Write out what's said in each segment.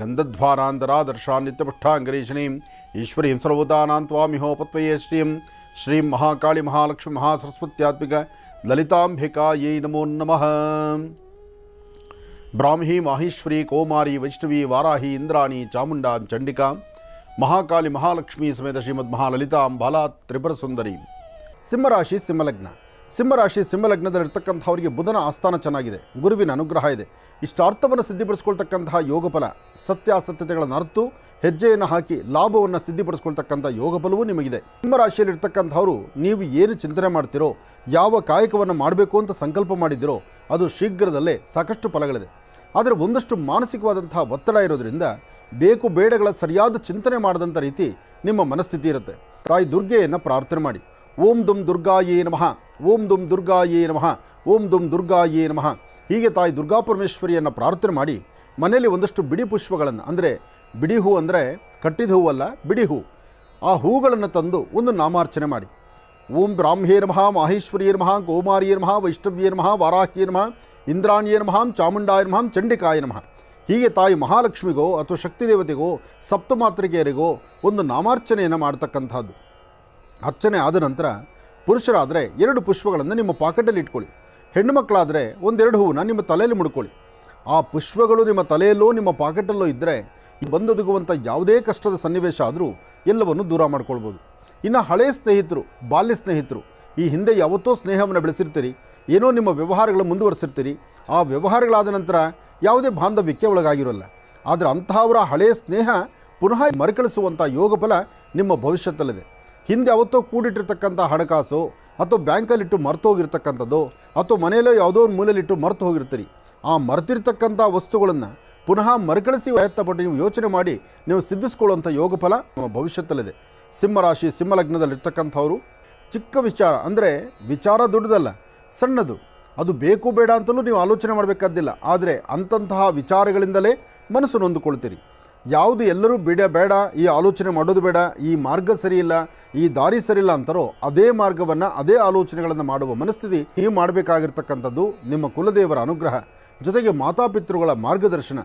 गन्धध्वारान्तरादर्शान्नित्यपुष्ठाङ्गरीषणीम् ईश्वरीं ईश्वरी त्वामिहोपत्वये श्री श्री महाकाली महालक्ष्मी महासरस्वत्यात्मिक ललिताम्बिकायै नमो नमः। ब्राह्मी माहेश्वरी कौमारी वैष्णवी वाराही इंद्राणी चामुंडा चंडिका महाकाली महालक्ष्मी समेत श्रीमद महाललिता बाला त्रिपुर सुंदरी सिंह राशि सिंह लग्न ಸಿಂಹರಾಶಿ, ಸಿಂಹಲಗ್ನದಲ್ಲಿರ್ತಕ್ಕಂಥವರಿಗೆ ಬುಧನ ಆಸ್ಥಾನ ಚೆನ್ನಾಗಿದೆ, ಗುರುವಿನ ಅನುಗ್ರಹ ಇದೆ. ಇಷ್ಟಾರ್ಥವನ್ನು ಸಿದ್ಧಿಪಡಿಸ್ಕೊಳ್ತಕ್ಕಂತಹ ಯೋಗಫಲ ಸತ್ಯಾಸತ್ಯತೆಗಳನ್ನು ಅರ್ತು ಹೆಜ್ಜೆಯನ್ನು ಹಾಕಿ ಲಾಭವನ್ನು ಸಿದ್ಧಿಪಡಿಸ್ಕೊಳ್ತಕ್ಕಂಥ ಯೋಗಫಲವೂ ನಿಮಗಿದೆ. ಸಿಂಹರಾಶಿಯಲ್ಲಿರ್ತಕ್ಕಂಥವರು ನೀವು ಏನು ಚಿಂತನೆ ಮಾಡ್ತಿರೋ, ಯಾವ ಕಾಯಕವನ್ನು ಮಾಡಬೇಕು ಅಂತ ಸಂಕಲ್ಪ ಮಾಡಿದ್ದೀರೋ ಅದು ಶೀಘ್ರದಲ್ಲೇ ಸಾಕಷ್ಟು ಫಲಗಳಿದೆ. ಆದರೆ ಒಂದಷ್ಟು ಮಾನಸಿಕವಾದಂತಹ ಒತ್ತಡ ಇರೋದ್ರಿಂದ ಬೇಕು ಬೇಡಗಳ ಸರಿಯಾದ ಚಿಂತನೆ ಮಾಡದಂಥ ರೀತಿ ನಿಮ್ಮ ಮನಸ್ಥಿತಿ ಇರುತ್ತೆ. ತಾಯಿ ದುರ್ಗೆಯನ್ನು ಪ್ರಾರ್ಥನೆ ಮಾಡಿ. ಓಂ ದುಂ ದುರ್ಗಾಯೇ ನಮಃ. ಓಂ ದುಂ ದುರ್ಗಾಯೇ ನಮಃ. ಓಂ ದುಂ ದುರ್ಗಾಯೇ ನಮಃ. ಹೀಗೆ ತಾಯಿ ದುರ್ಗಾ ಪರಮೇಶ್ವರಿಯನ್ನು ಪ್ರಾರ್ಥನೆ ಮಾಡಿ ಮನೆಯಲ್ಲಿ ಒಂದಷ್ಟು ಬಿಡಿ ಪುಷ್ಪಗಳನ್ನು, ಅಂದರೆ ಬಿಡಿ ಹೂ ಅಂದರೆ ಕಟ್ಟಿದ ಹೂವಲ್ಲ ಬಿಡಿ ಹೂ. ಆ ಹೂಗಳನ್ನು ತಂದು ಒಂದು ನಾಮಾರ್ಚನೆ ಮಾಡಿ. ಓಂ ಬ್ರಾಹ್ಮೇ ನಮಃ, ಮಾಹೇಶ್ವರಿಯ ನಮಃ, ಗೋಮಾರಿಯ ನಮಃ, ವೈಷ್ಣವ್ಯ ನಮಃ, ವಾರಾಹ್ಯ ನಮಃ, ಇಂದ್ರಾಣಿಯ ನಮಃ, ಚಾಮುಂಡಾಯ ನಮಃ, ಚಂಡಿಕಾಯ ನಮಃ. ಹೀಗೆ ತಾಯಿ ಮಹಾಲಕ್ಷ್ಮಿಗೋ ಅಥವಾ ಶಕ್ತಿ ದೇವತೆಗೋ ಒಂದು ನಾಮಾರ್ಚನೆಯನ್ನು ಮಾಡ್ತಕ್ಕಂಥದ್ದು. ಅರ್ಚನೆ ಆದ ನಂತರ ಪುರುಷರಾದರೆ ಎರಡು ಪುಷ್ಪಗಳನ್ನು ನಿಮ್ಮ ಪಾಕೆಟಲ್ಲಿ ಇಟ್ಕೊಳ್ಳಿ. ಹೆಣ್ಣು ಮಕ್ಕಳಾದರೆ ಒಂದೆರಡು ಹೂವನ್ನ ನಿಮ್ಮ ತಲೆಯಲ್ಲಿ ಮುಡ್ಕೊಳ್ಳಿ. ಆ ಪುಷ್ಪಗಳು ನಿಮ್ಮ ತಲೆಯಲ್ಲೋ ನಿಮ್ಮ ಪಾಕೆಟಲ್ಲೋ ಇದ್ದರೆ ಬಂದೊದಗುವಂಥ ಯಾವುದೇ ಕಷ್ಟದ ಸನ್ನಿವೇಶ ಆದರೂ ಎಲ್ಲವನ್ನು ದೂರ ಮಾಡ್ಕೊಳ್ಬೋದು. ಇನ್ನು ಹಳೆಯ ಸ್ನೇಹಿತರು, ಬಾಲ್ಯ ಸ್ನೇಹಿತರು, ಈ ಹಿಂದೆ ಯಾವತ್ತೋ ಸ್ನೇಹವನ್ನು ಬೆಳೆಸಿರ್ತೀರಿ, ಏನೋ ನಿಮ್ಮ ವ್ಯವಹಾರಗಳು ಮುಂದುವರಿಸಿರ್ತೀರಿ, ಆ ವ್ಯವಹಾರಗಳಾದ ನಂತರ ಯಾವುದೇ ಬಾಂಧವ್ಯಕ್ಕೆ ಒಳಗಾಗಿರೋಲ್ಲ. ಆದರೆ ಅಂತಹವರ ಹಳೆಯ ಸ್ನೇಹ ಪುನಃ ಮರುಕಳಿಸುವಂಥ ಯೋಗಫಲ ನಿಮ್ಮ ಭವಿಷ್ಯದಲ್ಲಿದೆ. ಹಿಂದೆ ಅವತ್ತೋ ಕೂಡಿಟ್ಟಿರ್ತಕ್ಕಂಥ ಹಣಕಾಸು ಅಥವಾ ಬ್ಯಾಂಕಲ್ಲಿಟ್ಟು ಮರ್ತು ಹೋಗಿರ್ತಕ್ಕಂಥದ್ದು ಅಥವಾ ಮನೆಯಲ್ಲೋ ಯಾವುದೋ ಒಂದು ಮೂಲೆಯಲ್ಲಿಟ್ಟು ಮರ್ತು ಹೋಗಿರ್ತೀರಿ. ಆ ಮರ್ತಿರ್ತಕ್ಕಂಥ ವಸ್ತುಗಳನ್ನು ಪುನಃ ಮರುಕಳಿಸಿ ಪ್ರಯತ್ನಪಟ್ಟು ನೀವು ಯೋಚನೆ ಮಾಡಿ ನೀವು ಸಿದ್ಧಿಸ್ಕೊಳ್ಳುವಂಥ ಯೋಗಫಲ ನಮ್ಮ ಭವಿಷ್ಯದಲ್ಲಿದೆ. ಸಿಂಹರಾಶಿ, ಸಿಂಹಲಗ್ನದಲ್ಲಿರ್ತಕ್ಕಂಥವರು ಚಿಕ್ಕ ವಿಚಾರ ಅಂದರೆ ವಿಚಾರ ದೊಡ್ಡದಲ್ಲ, ಸಣ್ಣದು. ಅದು ಬೇಕು, ಬೇಡ ಅಂತಲೂ ನೀವು ಆಲೋಚನೆ ಮಾಡಬೇಕಾದ್ದಿಲ್ಲ. ಆದರೆ ಅಂತಹ ವಿಚಾರಗಳಿಂದಲೇ ಮನಸ್ಸು ನೊಂದುಕೊಳ್ತೀರಿ. ಯಾವುದು ಎಲ್ಲರೂ ಬೇಡ ಬೇಡ, ಈ ಆಲೋಚನೆ ಮಾಡೋದು ಬೇಡ, ಈ ಮಾರ್ಗ ಸರಿಯಿಲ್ಲ, ಈ ದಾರಿ ಸರಿಯಿಲ್ಲ ಅಂತಾರೋ ಅದೇ ಮಾರ್ಗವನ್ನು, ಅದೇ ಆಲೋಚನೆಗಳನ್ನು ಮಾಡುವ ಮನಸ್ಥಿತಿ ನೀವು ಮಾಡಬೇಕಾಗಿರ್ತಕ್ಕಂಥದ್ದು ನಿಮ್ಮ ಕುಲದೇವರ ಅನುಗ್ರಹ. ಜೊತೆಗೆ ಮಾತಾಪಿತೃಗಳ ಮಾರ್ಗದರ್ಶನ.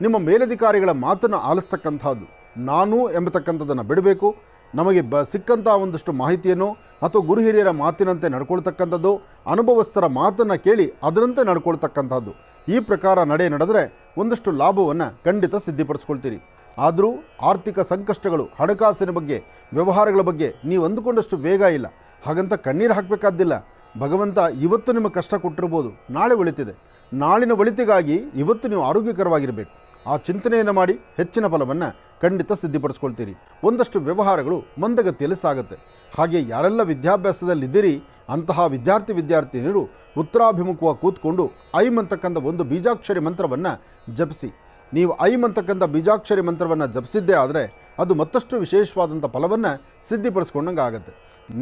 ನಿಮ್ಮ ಮೇಲಧಿಕಾರಿಗಳ ಮಾತನ್ನು ಆಲಿಸ್ತಕ್ಕಂಥದ್ದು ನಾನು ಎಂಬತಕ್ಕಂಥದ್ದನ್ನು ಬಿಡಬೇಕು. ನಮಗೆ ಬ ಸಿಕ್ಕಂಥ ಒಂದಷ್ಟು ಮಾಹಿತಿಯನ್ನು ಅಥವಾ ಗುರು ಹಿರಿಯರ ಮಾತಿನಂತೆ ನಡ್ಕೊಳ್ತಕ್ಕಂಥದ್ದು, ಅನುಭವಸ್ಥರ ಮಾತನ್ನು ಕೇಳಿ ಅದರಂತೆ ನಡ್ಕೊಳ್ತಕ್ಕಂಥದ್ದು ಈ ಪ್ರಕಾರ ನಡೆ ನಡೆದರೆ ಒಂದಷ್ಟು ಲಾಭವನ್ನು ಖಂಡಿತ ಸಿದ್ಧಪಡಿಸ್ಕೊಳ್ತೀರಿ. ಆದರೂ ಆರ್ಥಿಕ ಸಂಕಷ್ಟಗಳು, ಹಣಕಾಸಿನ ಬಗ್ಗೆ, ವ್ಯವಹಾರಗಳ ಬಗ್ಗೆ ನೀವು ಅಂದುಕೊಂಡಷ್ಟು ವೇಗ ಇಲ್ಲ. ಹಾಗಂತ ಕಣ್ಣೀರು ಹಾಕಬೇಕಾದ್ದಿಲ್ಲ. ಭಗವಂತ ಇವತ್ತು ನಿಮ್ಮ ಕಷ್ಟ ಕೊಟ್ಟಿರ್ಬೋದು, ನಾಳೆ ಒಳಿತಿದೆ. ನಾಳಿನ ಒಳಿತಿಗಾಗಿ ಇವತ್ತು ನೀವು ಆರೋಗ್ಯಕರವಾಗಿರಬೇಕು. ಆ ಚಿಂತನೆಯನ್ನು ಮಾಡಿ ಹೆಚ್ಚಿನ ಫಲವನ್ನು ಖಂಡಿತ ಸಿದ್ಧಿಪಡಿಸ್ಕೊಳ್ತೀರಿ. ಒಂದಷ್ಟು ವ್ಯವಹಾರಗಳು ಮಂದಗತಿಯಲ್ಲಿ ಸಾಗುತ್ತೆ. ಹಾಗೆ ಯಾರೆಲ್ಲ ವಿದ್ಯಾಭ್ಯಾಸದಲ್ಲಿದ್ದೀರಿ ಅಂತಹ ವಿದ್ಯಾರ್ಥಿ ವಿದ್ಯಾರ್ಥಿನಿಯರು ಉತ್ತರಾಭಿಮುಖವಾಗಿ ಕೂತ್ಕೊಂಡು ಐಮ್ ಅಂತಕ್ಕಂಥ ಒಂದು ಬೀಜಾಕ್ಷರಿ ಮಂತ್ರವನ್ನು ಜಪಿಸಿ. ನೀವು ಐಮ್ ಅಂತಕ್ಕಂಥ ಬೀಜಾಕ್ಷರಿ ಮಂತ್ರವನ್ನು ಜಪಿಸಿದ್ದೇ ಆದರೆ ಅದು ಮತ್ತಷ್ಟು ವಿಶೇಷವಾದಂಥ ಫಲವನ್ನು ಸಿದ್ಧಿಪಡಿಸ್ಕೊಂಡಂಗೆ ಆಗುತ್ತೆ.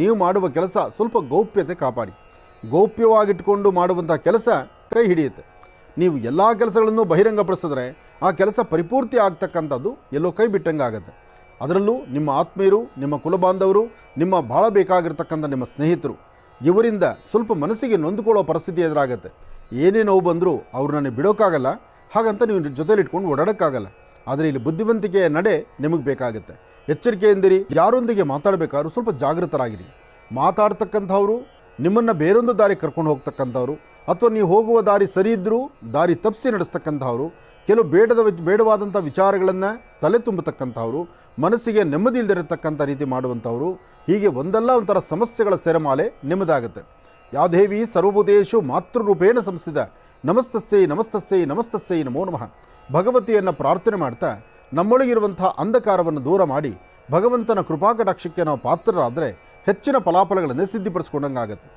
ನೀವು ಮಾಡುವ ಕೆಲಸ ಸ್ವಲ್ಪ ಗೌಪ್ಯತೆ ಕಾಪಾಡಿ. ಗೌಪ್ಯವಾಗಿಟ್ಕೊಂಡು ಮಾಡುವಂಥ ಕೆಲಸ ಕೈ ಹಿಡಿಯುತ್ತೆ. ನೀವು ಎಲ್ಲ ಕೆಲಸಗಳನ್ನು ಬಹಿರಂಗಪಡಿಸಿದ್ರೆ ಆ ಕೆಲಸ ಪರಿಪೂರ್ತಿ ಆಗ್ತಕ್ಕಂಥದ್ದು ಎಲ್ಲೋ ಕೈ ಬಿಟ್ಟಂಗೆ ಆಗುತ್ತೆ. ಅದರಲ್ಲೂ ನಿಮ್ಮ ಆತ್ಮೀಯರು, ನಿಮ್ಮ ಕುಲಬಾಂಧವರು, ನಿಮ್ಮ ಭಾಳ ಬೇಕಾಗಿರ್ತಕ್ಕಂಥ ನಿಮ್ಮ ಸ್ನೇಹಿತರು ಇವರಿಂದ ಸ್ವಲ್ಪ ಮನಸ್ಸಿಗೆ ನೊಂದುಕೊಳ್ಳೋ ಪರಿಸ್ಥಿತಿ ಎದುರಾಗತ್ತೆ. ಏನೇ ನೋವು ಬಂದರೂ ಅವ್ರನ್ನ ಬಿಡೋಕ್ಕಾಗಲ್ಲ. ಹಾಗಂತ ನೀವು ಜೊತೆಲಿ ಇಟ್ಕೊಂಡು ಓಡಾಡೋಕ್ಕಾಗಲ್ಲ. ಆದರೆ ಇಲ್ಲಿ ಬುದ್ಧಿವಂತಿಕೆಯ ನಡೆ ನಿಮಗೆ ಬೇಕಾಗುತ್ತೆ. ಎಚ್ಚರಿಕೆಯಿಂದಿರಿ, ಯಾರೊಂದಿಗೆ ಮಾತಾಡಬೇಕಾದ್ರೂ ಸ್ವಲ್ಪ ಜಾಗೃತರಾಗಿರಿ. ಮಾತಾಡ್ತಕ್ಕಂಥವ್ರು, ನಿಮ್ಮನ್ನು ಬೇರೊಂದು ದಾರಿ ಕರ್ಕೊಂಡು ಹೋಗ್ತಕ್ಕಂಥವ್ರು, ಅಥವಾ ನೀವು ಹೋಗುವ ದಾರಿ ಸರಿ ಇದ್ದರೂ ದಾರಿ ತಪ್ಪಿಸಿ ನಡೆಸ್ತಕ್ಕಂಥವ್ರು, ಕೆಲವು ಬೇಡದ ಬೇಡವಾದಂಥ ವಿಚಾರಗಳನ್ನು ತಲೆ ತುಂಬತಕ್ಕಂಥವ್ರು, ಮನಸ್ಸಿಗೆ ನೆಮ್ಮದಿ ಇಲ್ಲದಿರತಕ್ಕಂಥ ರೀತಿ ಮಾಡುವಂಥವ್ರು ಹೀಗೆ ಒಂದಲ್ಲ ಒಂಥರ ಸಮಸ್ಯೆಗಳ ಸೆರೆಮಾಲೆ ನಿಮ್ಮದಾಗುತ್ತೆ. ಯಾದೇವಿ ಸರ್ವಭೂತೇಶು ಮಾತೃರೂಪೇಣ ಸಂಸ್ಥಿತ. ನಮಸ್ತಸ್ಸೈ ನಮಸ್ತಸ್ಸೈ ನಮಸ್ತಸ್ಸೈ ನಮೋ ನಮಃ. ಭಗವತಿಯನ್ನು ಪ್ರಾರ್ಥನೆ ಮಾಡ್ತಾ ನಮ್ಮೊಳಗಿರುವಂಥ ಅಂಧಕಾರವನ್ನು ದೂರ ಮಾಡಿ ಭಗವಂತನ ಕೃಪಾಕಟಾಕ್ಷಕ್ಕೆ ನಾವು ಪಾತ್ರರಾದರೆ ಹೆಚ್ಚಿನ ಫಲಾಫಲಗಳನ್ನು ಸಿದ್ಧಿಪಡಿಸ್ಕೊಂಡಂಗಾಗತ್ತೆ.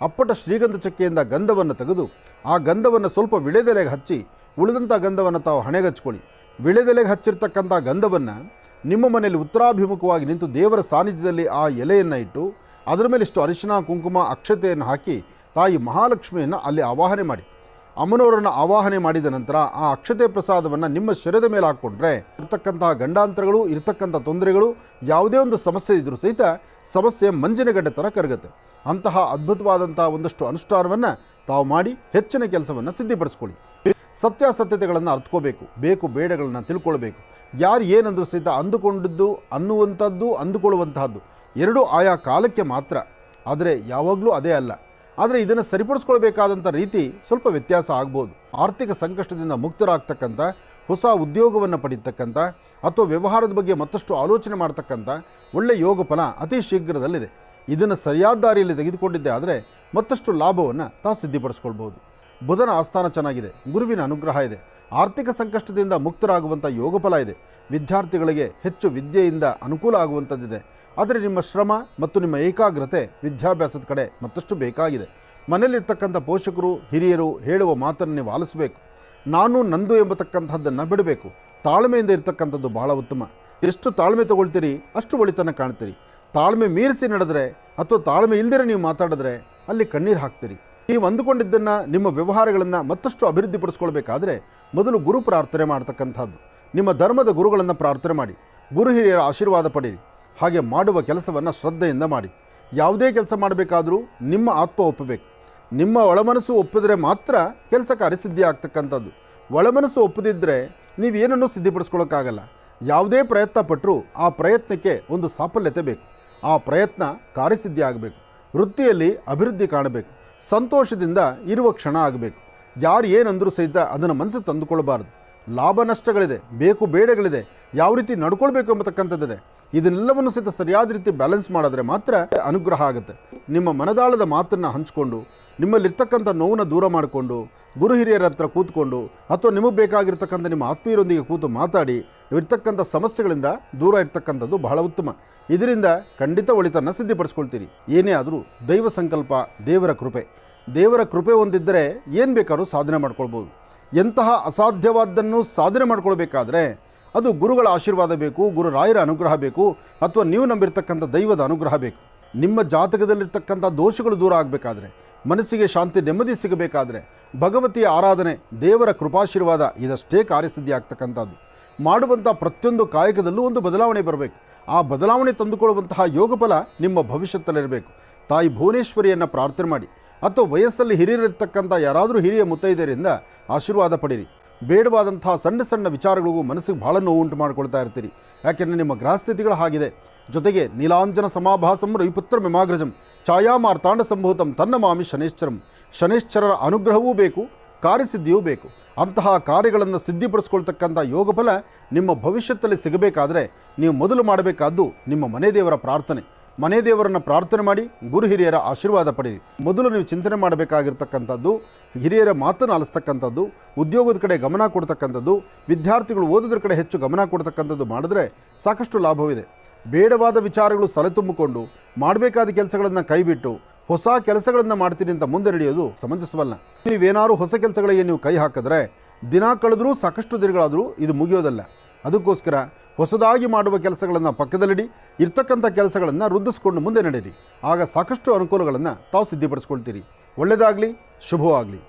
ಅಪ್ಪಟ ಶ್ರೀಗಂಧ ಚಕ್ಕೆಯಿಂದ ಗಂಧವನ್ನು ತೆಗೆದು ಆ ಗಂಧವನ್ನು ಸ್ವಲ್ಪ ವಿಳೆದೆಲೆಗೆ ಹಚ್ಚಿ ಉಳಿದಂಥ ಗಂಧವನ್ನು ತಾವು ಹಣೆಗಚ್ಕೊಳ್ಳಿ ವಿಳೆದೆಲೆಗೆ ಹಚ್ಚಿರ್ತಕ್ಕಂಥ ಗಂಧವನ್ನು ನಿಮ್ಮ ಮನೆಯಲ್ಲಿ ಉತ್ತರಾಭಿಮುಖವಾಗಿ ನಿಂತು ದೇವರ ಸಾನ್ನಿಧ್ಯದಲ್ಲಿ ಆ ಎಲೆಯನ್ನು ಇಟ್ಟು, ಅದರ ಮೇಲೆ ಇಷ್ಟು ಅರಿಶಿನ ಕುಂಕುಮ, ಅಕ್ಷತೆಯನ್ನು ಹಾಕಿ ತಾಯಿ ಮಹಾಲಕ್ಷ್ಮಿಯನ್ನು ಅಲ್ಲಿ ಆವಾಹನೆ ಮಾಡಿ. ಅಮ್ಮನವರನ್ನು ಆವಾಹನೆ ಮಾಡಿದ ನಂತರ ಆ ಅಕ್ಷತೆ ಪ್ರಸಾದವನ್ನು ನಿಮ್ಮ ಶರೀರದ ಮೇಲೆ ಹಾಕ್ಕೊಂಡ್ರೆ ಇರ್ತಕ್ಕಂತಹ ಗಂಡಾಂತರಗಳು, ಇರತಕ್ಕಂಥ ತೊಂದರೆಗಳು, ಯಾವುದೇ ಒಂದು ಸಮಸ್ಯೆ ಇದ್ದರೂ ಸಹಿತ ಸಮಸ್ಯೆ ಮಂಜಿನಗಡ್ಡೆ ಥರ ಕರಗುತ್ತೆ. ಅಂತಹ ಅದ್ಭುತವಾದಂತಹ ಒಂದಷ್ಟು ಅನುಷ್ಠಾನವನ್ನು ತಾವು ಮಾಡಿ ಹೆಚ್ಚಿನ ಕೆಲಸವನ್ನು ಸಿದ್ಧಿಪಡಿಸ್ಕೊಳ್ಳಿ. ಸತ್ಯಾಸತ್ಯತೆಗಳನ್ನು ಅರ್ಥಕೋಬೇಕು. ಬೇಕು ಬೇಡಗಳನ್ನು ತಿಳ್ಕೊಳ್ಬೇಕು. ಯಾರು ಏನಂದ್ರು ಸಹಿತ ಅಂದುಕೊಂಡದ್ದು, ಅನ್ನುವಂಥದ್ದು, ಅಂದುಕೊಳ್ಳುವಂತಹದ್ದು. ಎರಡೂ ಆಯಾ ಕಾಲಕ್ಕೆ ಮಾತ್ರ. ಆದರೆ ಯಾವಾಗಲೂ ಅದೇ ಅಲ್ಲ. ಆದರೆ ಇದನ್ನು ಸರಿಪಡಿಸ್ಕೊಳ್ಬೇಕಾದಂಥ ರೀತಿ ಸ್ವಲ್ಪ ವ್ಯತ್ಯಾಸ ಆಗ್ಬೋದು. ಆರ್ಥಿಕ ಸಂಕಷ್ಟದಿಂದ ಮುಕ್ತರಾಗ್ತಕ್ಕಂಥ, ಹೊಸ ಉದ್ಯೋಗವನ್ನು ಪಡೀತಕ್ಕಂಥ, ಅಥವಾ ವ್ಯವಹಾರದ ಬಗ್ಗೆ ಮತ್ತಷ್ಟು ಆಲೋಚನೆ ಮಾಡ್ತಕ್ಕಂಥ ಒಳ್ಳೆಯ ಯೋಗ ಫಲ ಅತಿ ಶೀಘ್ರದಲ್ಲಿದೆ. ಇದನ್ನು ಸರಿಯಾದ ದಾರಿಯಲ್ಲಿ ತೆಗೆದುಕೊಂಡಿದ್ದೆ ಆದರೆ ಮತ್ತಷ್ಟು ಲಾಭವನ್ನು ತಾವು ಸಿದ್ಧಿಪಡಿಸ್ಕೊಳ್ಬೋದು ಬುಧನ ಆಸ್ಥಾನ ಚೆನ್ನಾಗಿದೆ. ಗುರುವಿನ ಅನುಗ್ರಹ ಇದೆ. ಆರ್ಥಿಕ ಸಂಕಷ್ಟದಿಂದ ಮುಕ್ತರಾಗುವಂಥ ಯೋಗಫಲ ಇದೆ. ವಿದ್ಯಾರ್ಥಿಗಳಿಗೆ ಹೆಚ್ಚು ವಿದ್ಯೆಯಿಂದ ಅನುಕೂಲ ಆಗುವಂಥದ್ದಿದೆ. ಆದರೆ ನಿಮ್ಮ ಶ್ರಮ ಮತ್ತು ನಿಮ್ಮ ಏಕಾಗ್ರತೆ ವಿದ್ಯಾಭ್ಯಾಸದ ಕಡೆ ಮತ್ತಷ್ಟು ಬೇಕಾಗಿದೆ. ಮನೆಯಲ್ಲಿರ್ತಕ್ಕಂಥ ಪೋಷಕರು, ಹಿರಿಯರು ಹೇಳುವ ಮಾತನ್ನು ನೀವು ಆಲಿಸಬೇಕು. ನಾನು ನಂದು ಎಂಬತಕ್ಕಂಥದ್ದನ್ನು ಬಿಡಬೇಕು. ತಾಳ್ಮೆಯಿಂದ ಇರತಕ್ಕಂಥದ್ದು ಬಹಳ ಉತ್ತಮ. ಎಷ್ಟು ತಾಳ್ಮೆ ತಗೊಳ್ತೀರಿ, ಅಷ್ಟು ಒಳಿತನ ಕಾಣ್ತೀರಿ. ತಾಳ್ಮೆ ಮೀರಿಸಿ ನಡೆದರೆ ಅಥವಾ ತಾಳ್ಮೆ ಇಲ್ದಿರ ನೀವು ಮಾತಾಡಿದ್ರೆ ಅಲ್ಲಿ ಕಣ್ಣೀರು ಹಾಕ್ತೀರಿ. ನೀವು ಅಂದುಕೊಂಡಿದ್ದನ್ನು, ನಿಮ್ಮ ವ್ಯವಹಾರಗಳನ್ನು ಮತ್ತಷ್ಟು ಅಭಿವೃದ್ಧಿಪಡಿಸ್ಕೊಳ್ಬೇಕಾದ್ರೆ ಮೊದಲು ಗುರು ಪ್ರಾರ್ಥನೆ ಮಾಡ್ತಕ್ಕಂಥದ್ದು. ನಿಮ್ಮ ಧರ್ಮದ ಗುರುಗಳನ್ನು ಪ್ರಾರ್ಥನೆ ಮಾಡಿ. ಗುರು ಹಿರಿಯರ ಆಶೀರ್ವಾದ ಪಡೆಯಿರಿ. ಹಾಗೆ ಮಾಡುವ ಕೆಲಸವನ್ನು ಶ್ರದ್ಧೆಯಿಂದ ಮಾಡಿ. ಯಾವುದೇ ಕೆಲಸ ಮಾಡಬೇಕಾದರೂ ನಿಮ್ಮ ಆತ್ಮ ಒಪ್ಪಬೇಕು. ನಿಮ್ಮ ಒಳಮನಸ್ಸು ಒಪ್ಪಿದರೆ ಮಾತ್ರ ಕೆಲಸ ಕಾರ್ಯಸಿದ್ಧಿ ಆಗ್ತಕ್ಕಂಥದ್ದು. ಒಳಮನಸ್ಸು ಒಪ್ಪದಿದ್ದರೆ ನೀವೇನನ್ನು ಸಿದ್ಧಿಪಡಿಸ್ಕೊಳ್ಳೋಕ್ಕಾಗಲ್ಲ ಯಾವುದೇ ಪ್ರಯತ್ನ ಪಟ್ಟರೂ ಆ ಪ್ರಯತ್ನಕ್ಕೆ ಒಂದು ಸಾಫಲ್ಯತೆ ಬೇಕು. ಆ ಪ್ರಯತ್ನ ಕಾರ್ಯಸಿದ್ಧಿ ಆಗಬೇಕು. ವೃತ್ತಿಯಲ್ಲಿ ಅಭಿವೃದ್ಧಿ ಕಾಣಬೇಕು. ಸಂತೋಷದಿಂದ ಇರುವ ಕ್ಷಣ ಆಗಬೇಕು. ಯಾರು ಏನಂದರೂ ಸಹಿತ ಅದನ್ನು ಮನಸ್ಸು ತಂದುಕೊಳ್ಳಬಾರದು. ಲಾಭ ನಷ್ಟಗಳಿದೆ, ಬೇಕು ಬೇಡಗಳಿದೆ, ಯಾವ ರೀತಿ ನಡ್ಕೊಳ್ಬೇಕು ಎಂಬತಕ್ಕಂಥದ್ದಿದೆ. ಇದನ್ನೆಲ್ಲವನ್ನು ಸಹಿತ ಸರಿಯಾದ ರೀತಿ ಬ್ಯಾಲೆನ್ಸ್ ಮಾಡಿದ್ರೆ ಮಾತ್ರ ಅನುಗ್ರಹ ಆಗುತ್ತೆ. ನಿಮ್ಮ ಮನದಾಳದ ಮಾತನ್ನು ಹಂಚಿಕೊಂಡು, ನಿಮ್ಮಲ್ಲಿರ್ತಕ್ಕಂಥ ನೋವನ್ನು ದೂರ ಮಾಡಿಕೊಂಡು, ಗುರು ಹಿರಿಯರ ಹತ್ರ ಕೂತ್ಕೊಂಡು, ಅಥವಾ ನಿಮಗೆ ಬೇಕಾಗಿರ್ತಕ್ಕಂಥ ನಿಮ್ಮ ಆತ್ಮೀಯರೊಂದಿಗೆ ಕೂತು ಮಾತಾಡಿ, ಇರ್ತಕ್ಕಂಥ ಸಮಸ್ಯೆಗಳಿಂದ ದೂರ ಇರ್ತಕ್ಕಂಥದ್ದು ಬಹಳ ಉತ್ತಮ. ಇದರಿಂದ ಖಂಡಿತ ಒಳಿತನ್ನು ಸಿದ್ಧಿಪಡಿಸ್ಕೊಳ್ತೀರಿ. ಏನೇ ಆದರೂ ದೈವ ಸಂಕಲ್ಪ, ದೇವರ ಕೃಪೆ. ದೇವರ ಕೃಪೆ ಹೊಂದಿದ್ದರೆ ಏನು ಬೇಕಾದ್ರೂ ಸಾಧನೆ ಮಾಡ್ಕೊಳ್ಬೋದು. ಎಂತಹ ಅಸಾಧ್ಯವಾದ್ದನ್ನು ಸಾಧನೆ ಮಾಡ್ಕೊಳ್ಬೇಕಾದ್ರೆ ಅದು ಗುರುಗಳ ಆಶೀರ್ವಾದ ಬೇಕು ಗುರುರಾಯರ ಅನುಗ್ರಹ ಬೇಕು, ಅಥವಾ ನೀವು ನಂಬಿರ್ತಕ್ಕಂಥ ದೈವದ ಅನುಗ್ರಹ ಬೇಕು. ನಿಮ್ಮ ಜಾತಕದಲ್ಲಿರ್ತಕ್ಕಂಥ ದೋಷಗಳು ದೂರ ಆಗಬೇಕಾದ್ರೆ, ಮನಸ್ಸಿಗೆ ಶಾಂತಿ, ನೆಮ್ಮದಿ ಸಿಗಬೇಕಾದ್ರೆ ಭಗವತಿಯ ಆರಾಧನೆ, ದೇವರ ಕೃಪಾಶೀರ್ವಾದ ಇದಷ್ಟೇ ಕಾರ್ಯಸಿದ್ಧಿ ಆಗ್ತಕ್ಕಂಥದ್ದು. ಮಾಡುವಂಥ ಪ್ರತಿಯೊಂದು ಕಾಯಕದಲ್ಲೂ ಒಂದು ಬದಲಾವಣೆ ಬರಬೇಕು. ಆ ಬದಲಾವಣೆ ತಂದುಕೊಳ್ಳುವಂತಹ ಯೋಗಫಲ ನಿಮ್ಮ ಭವಿಷ್ಯತ್ತಲ್ಲಿರಬೇಕು. ತಾಯಿ ಭುವನೇಶ್ವರಿಯನ್ನು ಪ್ರಾರ್ಥನೆ ಮಾಡಿ. ಅಥವಾ ವಯಸ್ಸಲ್ಲಿ ಹಿರಿಯರಿರ್ತಕ್ಕಂಥ ಯಾರಾದರೂ ಹಿರಿಯ ಮುತ್ತೈದೆಯರಿಂದ ಆಶೀರ್ವಾದ ಪಡೀರಿ. ಬೇಡವಾದಂಥ ಸಣ್ಣ ಸಣ್ಣ ವಿಚಾರಗಳಿಗೂ ಮನಸ್ಸಿಗೆ ಭಾಳ ನೋವು ಉಂಟು ಮಾಡ್ಕೊಳ್ತಾ ಇರ್ತೀರಿ. ಯಾಕೆಂದರೆ ನಿಮ್ಮ ಗ್ರಹಸ್ಥಿತಿಗಳು ಹಾಗಿದೆ. ಜೊತೆಗೆ ನೀಲಾಂಜನ ಸಮಾಭಾಸಂ ರವಿಪುತ್ರ ಮಿಮಾಗ್ರಜಂ ಛಾಯಾ ತಾಂಡ ಸಂಭೂತಂ ತನ್ನ ಮಾಮಿ ಶನೇಶ್ಚರಂ ಶನೇಶ್ಚರರ ಅನುಗ್ರಹವೂ ಬೇಕು, ಕಾರ್ಯಸಿದ್ಧಿಯೂ ಬೇಕು. ಅಂತಹ ಕಾರ್ಯಗಳನ್ನು ಸಿದ್ಧಿಪಡಿಸ್ಕೊಳ್ತಕ್ಕಂಥ ಯೋಗಫಲ ನಿಮ್ಮ ಭವಿಷ್ಯದಲ್ಲಿ ಸಿಗಬೇಕಾದರೆ ನೀವು ಮೊದಲು ಮಾಡಬೇಕಾದ್ದು ನಿಮ್ಮ ಮನೆ ದೇವರ ಪ್ರಾರ್ಥನೆ. ಮನೆ ದೇವರನ್ನು ಪ್ರಾರ್ಥನೆ ಮಾಡಿ ಗುರು ಹಿರಿಯರ ಆಶೀರ್ವಾದ ಪಡೆಯಿರಿ ಮೊದಲು ನೀವು ಚಿಂತನೆ ಮಾಡಬೇಕಾಗಿರ್ತಕ್ಕಂಥದ್ದು, ಹಿರಿಯರ ಮಾತನ್ನು ಆಲಿಸ್ತಕ್ಕಂಥದ್ದು, ಉದ್ಯೋಗದ ಕಡೆ ಗಮನ ಕೊಡ್ತಕ್ಕಂಥದ್ದು, ವಿದ್ಯಾರ್ಥಿಗಳು ಓದೋದ್ರ ಕಡೆ ಹೆಚ್ಚು ಗಮನ ಕೊಡ್ತಕ್ಕಂಥದ್ದು ಮಾಡಿದ್ರೆ ಸಾಕಷ್ಟು ಲಾಭವಿದೆ. ಬೇಡವಾದ ವಿಚಾರಗಳು ಸಲೆ ತುಂಬಿಕೊಂಡು ಮಾಡಬೇಕಾದ ಕೆಲಸಗಳನ್ನು ಕೈಬಿಟ್ಟು, ಹೊಸ ಕೆಲಸಗಳನ್ನು ಮಾಡ್ತೀನಿ ಅಂತ ಮುಂದೆ ನಡೆಯೋದು ಸಮಂಜಸವಲ್ಲ. ನೀವೇನಾದ್ರು ಹೊಸ ಕೆಲಸಗಳಿಗೆ ನೀವು ಕೈ ಹಾಕಿದ್ರೆ, ದಿನ ಕಳೆದರೂ ಸಾಕಷ್ಟು ದಿನಗಳಾದರೂ ಇದು ಮುಗಿಯೋದಲ್ಲ. ಅದಕ್ಕೋಸ್ಕರ ಹೊಸದಾಗಿ ಮಾಡುವ ಕೆಲಸಗಳನ್ನು ಪಕ್ಕದಲ್ಲಿಡಿ, ಇರ್ತಕ್ಕಂಥ ಕೆಲಸಗಳನ್ನು ವೃದ್ಧಿಸ್ಕೊಂಡು ಮುಂದೆ ನಡೀರಿ ಆಗ ಸಾಕಷ್ಟು ಅನುಕೂಲಗಳನ್ನು ತಾವು ಸಿದ್ಧಪಡಿಸ್ಕೊಳ್ತೀರಿ. ಒಳ್ಳೆಯದಾಗಲಿ ಶುಭವಾಗಲಿ.